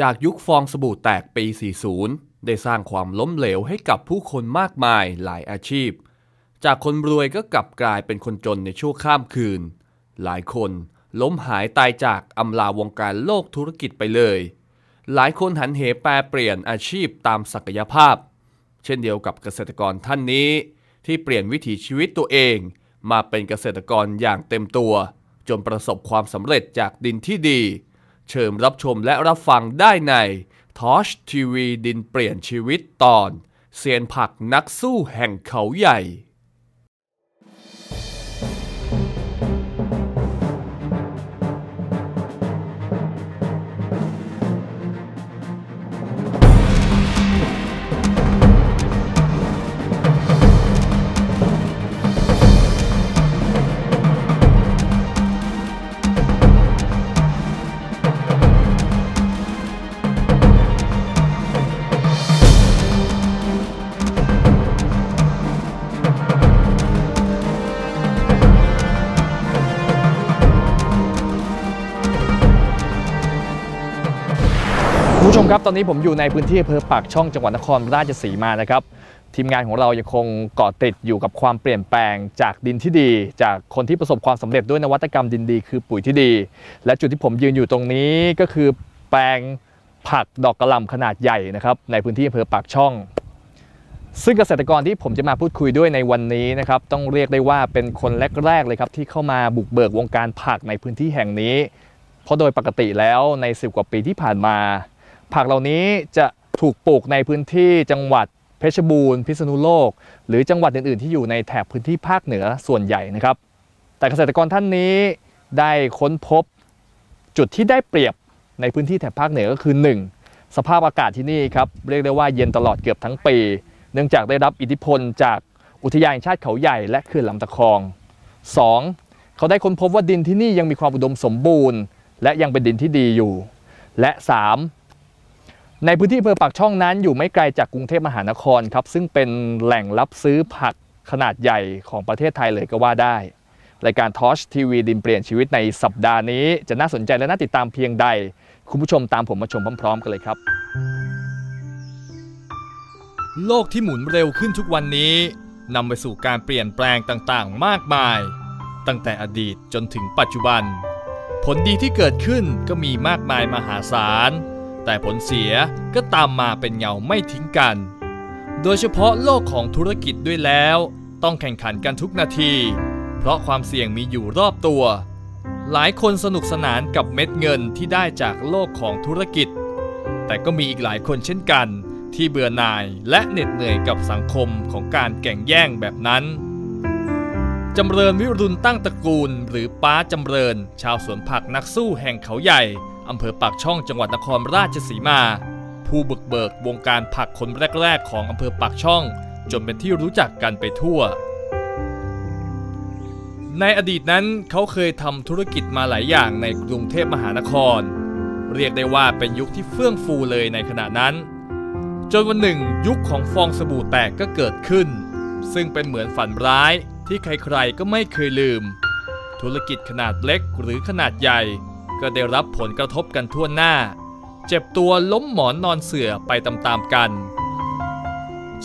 จากยุคฟองสบู่แตกปี 40 ได้สร้างความล้มเหลวให้กับผู้คนมากมายหลายอาชีพ จากคนรวยก็กลับกลายเป็นคนจนในชั่วข้ามคืน หลายคนล้มหายตายจากอำลาวงการโลกธุรกิจไปเลย หลายคนหันเหแปรเปลี่ยนอาชีพตามศักยภาพ เช่นเดียวกับเกษตรกรท่านนี้ ที่เปลี่ยนวิถีชีวิตตัวเอง มาเป็นเกษตรกรอย่างเต็มตัว จนประสบความสำเร็จจากดินที่ดี เชิญรับชมและรับฟังได้ในทอชทีวีดินเปลี่ยนชีวิตตอนเซียนผักนักสู้แห่งเขาใหญ่ ผู้ชมครับตอนนี้ผมอยู่ในพื้นที่อำเภอปากช่องจังหวัดนครราชสีมานะครับ ทีมงานของเรายังคงเกาะติดอยู่กับความเปลี่ยนแปลงจากดินที่ดี จากคนที่ประสบความสำเร็จด้วยนวัตกรรมดินดีคือปุ๋ยที่ดี และจุดที่ผมยืนอยู่ตรงนี้ก็คือแปลงผักดอกกระหล่ำขนาดใหญ่นะครับในพื้นที่อำเภอปากช่อง ซึ่งเกษตรกรที่ผมจะมาพูดคุยด้วยในวันนี้นะครับต้องเรียกได้ว่าเป็นคนแรกๆเลยครับที่เข้ามาบุกเบิกวงการผักในพื้นที่แห่งนี้ เพราะโดยปกติแล้วใน10กว่าปีที่ผ่านมา ผักเหล่านี้จะถูกปลูกในพื้นที่จังหวัดเพชรบูรณ์พิษณุโลก หรือจังหวัดอื่นๆ ที่อยู่ในแถบพื้นที่ภาคเหนือส่วนใหญ่นะครับ แต่เกษตรกรท่านนี้ได้ค้นพบจุดที่ได้เปรียบในพื้นที่แถบภาคเหนือก็คือ 1. สภาพอากาศที่นี่ครับเรียกได้ว่าเย็นตลอดเกือบทั้งปี เนื่องจากได้รับอิทธิพลจากอุทยานแห่งชาติเขาใหญ่และเขื่อนลำตะคอง 2. เขาได้ค้นพบว่าดินที่นี่ยังมีความอุดมสมบูรณ์ และยังเป็นดินที่ดีอยู่ และ 3. ในพื้นที่อำเภอปากช่องนั้นอยู่ไม่ไกลจากกรุงเทพมหานครครับซึ่งเป็นแหล่งรับซื้อผักขนาดใหญ่ของประเทศไทยเลยก็ว่าได้ รายการทอชทีวีดินเปลี่ยนชีวิตในสัปดาห์นี้ จะน่าสนใจและน่าติดตามเพียงใด คุณผู้ชมตามผมมาชมพร้อม ๆ กันเลยครับ โลกที่หมุนเร็วขึ้นทุกวันนี้นำไปสู่การเปลี่ยนแปลงต่างๆ มากมาย ตั้งแต่อดีตจนถึงปัจจุบัน ผลดีที่เกิดขึ้นก็มีมากมายมหาศาล แต่ผลเสียก็ตามมาเป็นเงาไม่ทิ้งกัน โดยเฉพาะโลกของธุรกิจด้วยแล้ว ต้องแข่งขันกันทุกนาที เพราะความเสี่ยงมีอยู่รอบตัว หลายคนสนุกสนานกับเม็ดเงินที่ได้จากโลกของธุรกิจ แต่ก็มีอีกหลายคนเช่นกัน ที่เบื่อหน่ายและเหน็ดเหนื่อยกับสังคมของการแข่งแย่งแบบนั้นจำเริญวิรุณตั้งตระกูล หรือป้าจำเริญ ชาวสวนผักนักสู้แห่งเขาใหญ่ อำเภอปากช่องจังหวัดนครราชสีมา ผู้บุกเบิกวงการผักคนแรก ๆ ของอำเภอปากช่อง จนเป็นที่รู้จักกันไปทั่ว ในอดีตนั้นเขาเคยทำธุรกิจมาหลายอย่างในกรุงเทพมหานคร เรียกได้ว่าเป็นยุคที่เฟื่องฟูเลยในขณะนั้น จนวันหนึ่งยุคของฟองสบู่แตกก็เกิดขึ้น ซึ่งเป็นเหมือนฝันร้ายที่ใครๆก็ไม่เคยลืม ธุรกิจขนาดเล็กหรือขนาดใหญ่ ก็ได้รับผลกระทบกันทั่วหน้า เจ็บตัวล้มหมอนนอนเสื่อไปตามๆกัน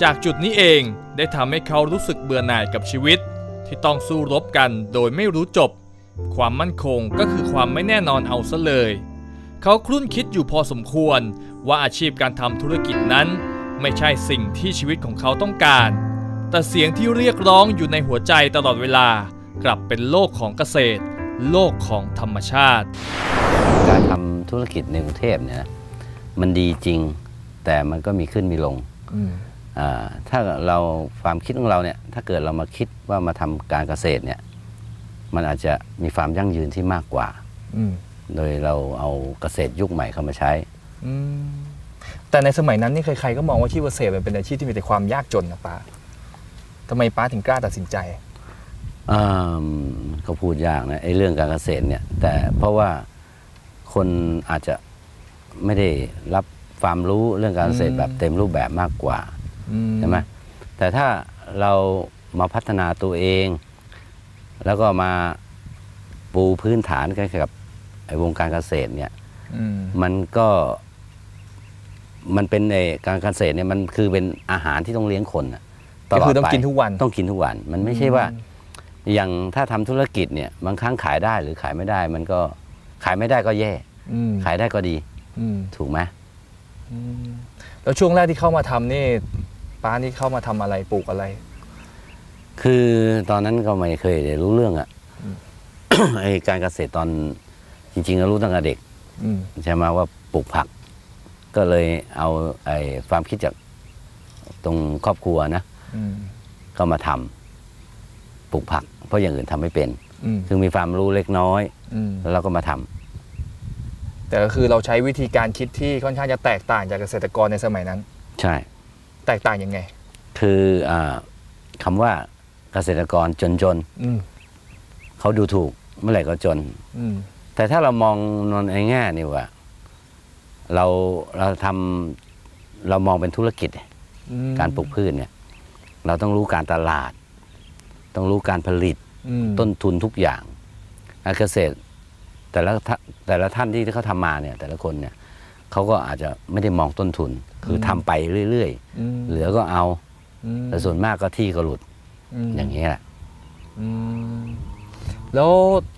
จากจุดนี้เองได้ทำให้เขารู้สึกเบื่อหน่ายกับชีวิต ที่ต้องสู้รบกันโดยไม่รู้จบ ความมั่นคงก็คือความไม่แน่นอนเอาซะเลย เขาครุ่นคิดอยู่พอสมควรว่าอาชีพการทำธุรกิจนั้น ไม่ใช่สิ่งที่ชีวิตของเขาต้องการ แต่เสียงที่เรียกร้องอยู่ในหัวใจตลอดเวลากลับเป็นโลกของเกษตร โลกของธรรมชาติ การทำธุรกิจในกรุงเทพเนี่ยนะมันดีจริงแต่มันก็มีขึ้นมีลงอ่าถ้าเราความคิดของเราเนี่ยถ้าเกิดเรามาคิดว่ามาทำการเกษตรเนี่ยมันอาจจะมีความยั่งยืนที่มากกว่าโดยเราเอาเกษตรยุคใหม่เข้ามาใช้แต่ในสมัยนั้นนี่ใครๆก็มองว่าอาชีพเกษตรมันเป็นอาชีพที่มีแต่ความยากจนนะป้าทำไมป้าถึงกล้าตัดสินใจอ่า ก็พูดยากนะไอ้เรื่องการเกษตรเนี่ย แต่เพราะว่าคนอาจจะไม่ได้รับความรู้เรื่องการเกษตรอืมแบบเต็มรูปแบบมากกว่าอืใช่ไหมแต่ถ้าเรามาพัฒนาตัวเอง แล้วก็มาปูพื้นฐานกันกับไอ้วงการเกษตรเนี่ยอืมมันก็มันเป็นไอ้การเกษตรเนี่ยมันคือเป็นอาหารที่ต้องเลี้ยงคนน่ะตก็ลอดคือต้องไปกินทุกวันต้องกินทุกวัน มันไม่ใช่ว่า อย่างถ้าทำธุรกิจเนี่ยบางครั้งขายได้หรือขายไม่ได้ มันก็ขายไม่ได้ก็แย่อืมขายได้ก็ดีอืมถูกไหมอืมแล้วช่วงแรกที่เข้ามาทำนี่ป้านี่เข้ามาทำอะไรปลูกอะไร คือตอนนั้นก็ไม่เคยได้รู้เรื่องอะอืมไอการเกษตรตอนจริงๆก็รู้ตั้งแต่เด็กอืมใช่ไหมว่าปลูกผัก ก็เลยเอาไอ้ความคิดจากตรงครอบครัวนะอืมก็มาทำ ปลูกผัก เพราะอย่างอื่นทำไม่เป็นอืมคือมีความรู้เล็กน้อยอืมแล้วเราก็มาทำแต่ก็คือเราใช้วิธีการคิดที่ค่อนข้างจะแตกต่างจากเกษตรกรในสมัยนั้น ใช่ แตกต่างยังไง คืออาคำว่าเกษตรกรจนอืมๆเขาดูถูกเมื่อไหร่ก็จนอืมแต่ถ้าเรามองในแง่นี่ว่า เราเราทำเรามองเป็นธุรกิจอืมการปลูกพืชเนี่ย เราต้องรู้การตลาด ต้องรู้การผลิตอืมต้นทุนทุกอย่างการเกษตร แต่ละท่าแต่ละท่านที่เขาทำมาเนี่ย แต่ละคนเนี่ยเขาก็อาจจะไม่ได้มองต้นทุน คือทำไปเรื่อยอืมๆเหลือก็เอามแต่ส่วนมากก็ที่ก็หลุดมอย่างนี้ยแหละอืมแล้ว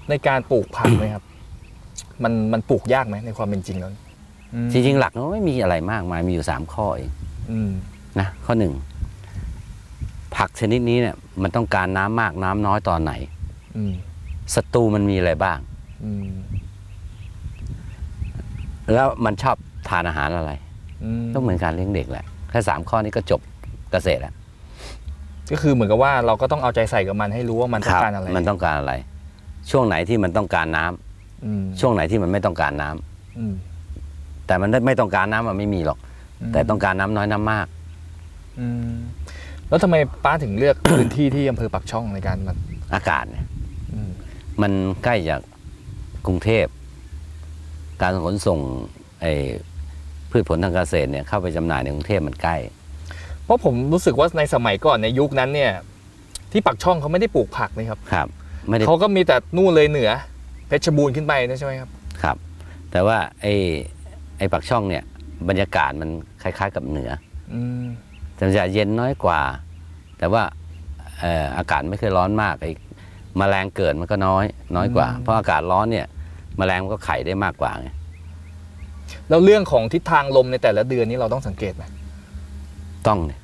ในการปลูกผักเนยครับ มันมันปลูกยากไหมในความเป็นจริงแล้วอืมจริงๆหลักมันไม่มีอะไรมากมายมีอยู่สามข้อเองอืมนะข้อหนึ่ง ผักชนิดนี้เนี่ยมันต้องการน้ำมากน้ำน้อยตอนไหนอืมศัตรูมันมีอะไรบ้างอืมแล้วมันชอบทานอาหารอะไรอืมก็เหมือนการเลี้ยงเด็กแหละแค่สามข้อนี้ก็จบเกษตรแล้วก็คือเหมือนกับว่าเราก็ต้องเอาใจใส่กับมันให้รู้ว่ามันต้องการอะไร มันต้องการอะไร ช่วงไหนที่มันต้องการน้ำอืมช่วงไหนที่มันไม่ต้องการน้ำอืมแต่มันไม่ต้องการน้ำมันไม่มีหรอกมแต่ต้องการน้ำน้อยน้ำมาก อืม แล้วทำไมป้าถึงเลือกพื้นที่ที่อำเภอปักช่องในการมาอากาศเนี่ยอืมมันใกล้จากกรุงเทพ การขนส่งไอ้พืชผลทางเกษตรเนี่ยเข้าไปจำหน่ายในกรุงเทพมันใกล้ เพราะผมรู้สึกว่าในสมัยก่อนในยุคนั้นเนี่ย ที่ปักช่องเขาไม่ได้ปลูกผักนะครับครับ ไม่ได้เขาก็มีแต่นู่นเลยเหนือ เพชรบูรณ์ขึ้นไปนะใช่ไหมครับ ครับ แต่ว่าไอ้ไอ้ปากช่องเนี่ย บรรยากาศมันคล้าย ๆ กับเหนือ อืม แต่มันจะเย็นน้อยกว่า แต่ว่าเอ่ออากาศไม่เคยร้อนมากไอ้แมลงเกิดมันก็น้อย น้อยกว่า เพราะอากาศร้อนเนี่ยแมลงมันก็ไข่ได้มากกว่าไงแล้วเรื่องของทิศทางลมในแต่ละเดือนนี้เราต้องสังเกตไหมต้องเนี่ย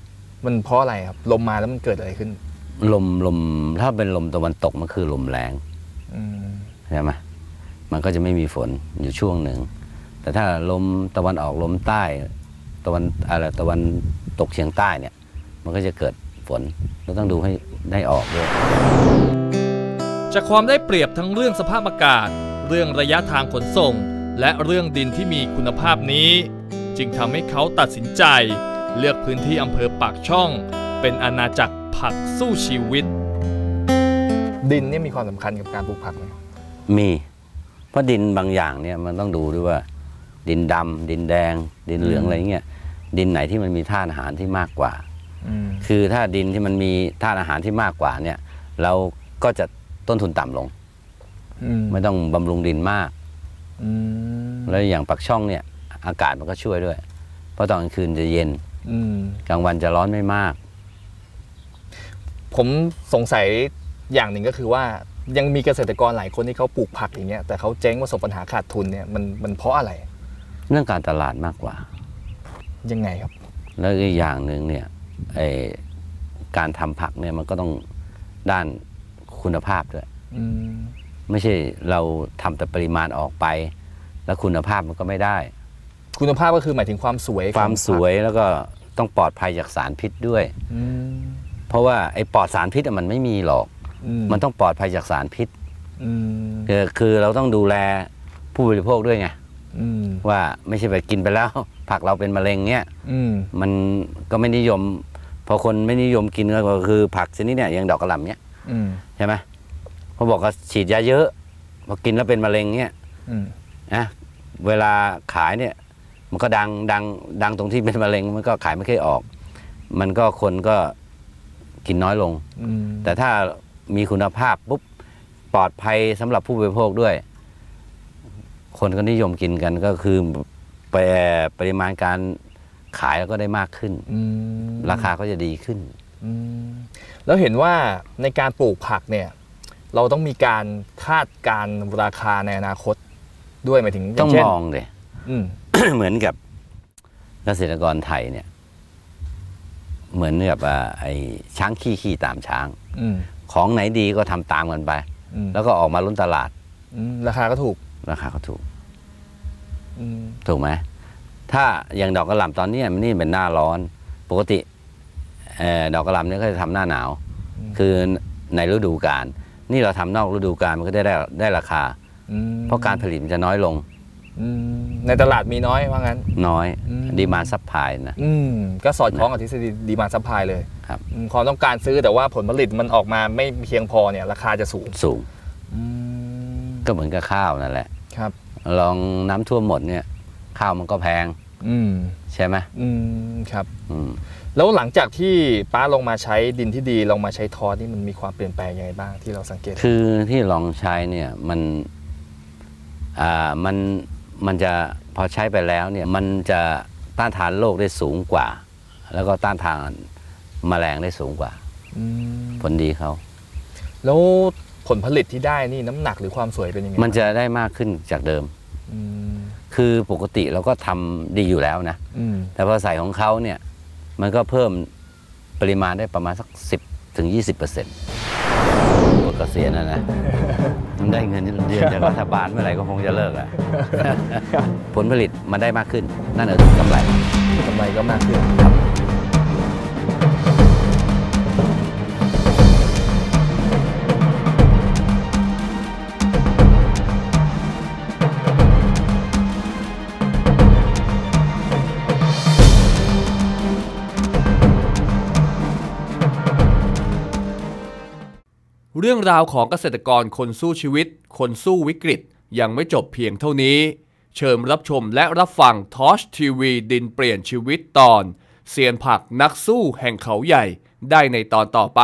มันเพราะอะไรครับลมมาแล้วมันเกิดอะไรขึ้น ลมลมถ้าเป็นลมตะวันตกมันคือลมแรงอืมใช่ไหมมันก็จะไม่มีฝนอยู่ช่วงหนึ่งแต่ถ้าลมตะวันออกลมใต้ ตะวันอะไรตะวันตกเฉียงใต้เนี่ย มันก็จะเกิดฝนเราต้องดูให้ได้ออกด้วยจากความได้เปรียบทั้งเรื่องสภาพอากาศ เรื่องระยะทางขนส่ง และเรื่องดินที่มีคุณภาพนี้ จึงทำให้เขาตัดสินใจ เลือกพื้นที่อำเภอปากช่อง เป็นอาณาจักรผักสู้ชีวิต ดินเนี่ยมีความสำคัญกับการปลูกผักไหมมี เพราะดินบางอย่างเนี่ยมันต้องดูด้วยว่า ดินดำดินแดง ดินเหลืองอะไรเงี้ย ดินไหนที่มันมีธาตุอาหารที่มากกว่าอืมคือถ้าดินที่มันมีธาตุอาหารที่มากกว่าเนี่ย เราก็จะต้นทุนต่ำลงอืมไม่ต้องบำรุงดินมากอืมแล้วอย่างปักช่องเนี่ย อากาศมันก็ช่วยด้วย เพราะตอนกลางคืนจะเย็นอืมกลางวันจะร้อนไม่มาก ผมสงสัยอย่างหนึ่งก็คือว่ายังมีเกษตรกรหลายคนที่เขาปลูกผักอย่างเงี้ยแต่เขาเจ๊งประสบปัญหาขาดทุนเนี่ยมันมันเพราะอะไร เรื่องการตลาดมากกว่า ยังไงครับ แล้วอีกอย่างหนึ่งเนี่ยไอการทำผักเนี่ยมันก็ต้องด้านคุณภาพด้วยอืมไม่ใช่เราทำแต่ปริมาณออกไป แล้วคุณภาพมันก็ไม่ได้ คุณภาพก็คือหมายถึงความสวยความของผักสวยแล้วก็ต้องปลอดภัยจากสารพิษด้วยอืมเพราะว่าไอ้ปลอดสารพิษอะมันไม่มีหรอกอืมมันต้องปลอดภัยจากสารพิษอืมคือคือเราต้องดูแลผู้บริโภคด้วยไงอืม ว่าไม่ใช่ไปกินไปแล้ว ผักเราเป็นมะเร็งเนี้ยอืมมันก็ไม่นิยม พอคนไม่นิยมกินก็คือผักชนิดเนี่ยอย่างดอกกระหล่ำเนี้ยอืมใช่ไหมเขาบอกว่าฉีดยาเยอะพอกินแล้วเป็นมะเร็งเนี้ยอืมนะเวลาขายเนี่ย มันก็ดังดังดังตรงที่เป็นมะเร็ง มันก็ขายไม่เคอยออก มันก็คนก็กินน้อยลงอืมแต่ถ้ามีคุณภาพปุ๊บปลอดภัยสำหรับผู้บริโภคด้วย คนก็นิยมกินกันก็คือไปปริมาณการขายแล้วก็ได้มากขึ้นอืมราคาก็จะดีขึ้นอืมแล้วเห็นว่าในการปลูกผักเนี่ยเราต้องมีการคาดการณ์ราคาในอนาคตด้วยหมายถึงย่าต้องเช่นมองเลยอืมเหมือนกับเกษตรกรไทยเนี่ย เหมือนกับอ่าไอ้ช้างขี้ขี้ตามช้างอืมของไหนดีก็ทำตามกันไปอืมแล้วก็ออกมาล้นตลาดอืมราคาก็ถูก ราคาก็ถูกอืมถูกไหมถ้าอย่างดอกกระหล่ำตอนเนี้ยมันนี่เป็นหน้าร้อน ปกติเอ่อดอกกระหล่ำเนี่ยก็จะทำหน้าหนาว คือในฤดูกาลนี่เราทำนอกฤดูกาลมันก็ได้ได้ได้ราคาอืมเพราะการผลิตมันจะน้อยลงอืมในตลาดมีน้อยว่างั้น น้อยอืมดีมาซับพายนะอืมก็สอดคล้องกับทฤษฎีดีมาซัพพลายเลยครับอืมความต้องการซื้อแต่ว่าผลผลิตมันออกมาไม่เพียงพอเนี่ย ราคาจะสูงสูงอืมก็เหมือนกับข้าวนั่นแหละ ครับลองน้ำท่วมหมดเนี่ย ข้าวมันก็แพง อืมใช่ไหมอืมครับอืมแล้วหลังจากที่ป้าลงมาใช้ดินที่ดีลงมาใช้ทอสนี่มันมีความเปลี่ยนแปลงยังไงบ้างที่เราสังเกต คือที่ลองใช้เนี่ยมันอ่ามันมันจะพอใช้ไปแล้วเนี่ยมันจะต้านทานโรคได้สูงกว่า แล้วก็ต้านทานแมลงได้สูงกว่าอืมผลดีเขาแล้ว ผลผลิตที่ได้นี่น้ำหนักหรือความสวยเป็นยังไงมันจะได้มากขึ้นจากเดิม อืมคือปกติเราก็ทำดีอยู่แล้วนะ อืมแต่พอใส่ของเขาเนี่ย มันก็เพิ่มปริมาณได้ประมาณสักสิบถึงยี่สิบเปอร์เซ็นต์กดเกษียณนะนะมันได้เงินเดือนจากรัฐบาลเมื่อไหร่ก็คงจะเลิกอะ ผลผลิตมันได้มากขึ้น นั่นเออกำไร กำไรก็มากขึ้น เรื่องราวของเกษตรกรคนสู้ชีวิต คนสู้วิกฤต ยังไม่จบเพียงเท่านี้ เชิญรับชมและรับฟังทอชทีวีดินเปลี่ยนชีวิตตอนเซียนผักนักสู้แห่งเขาใหญ่ได้ในตอนต่อไป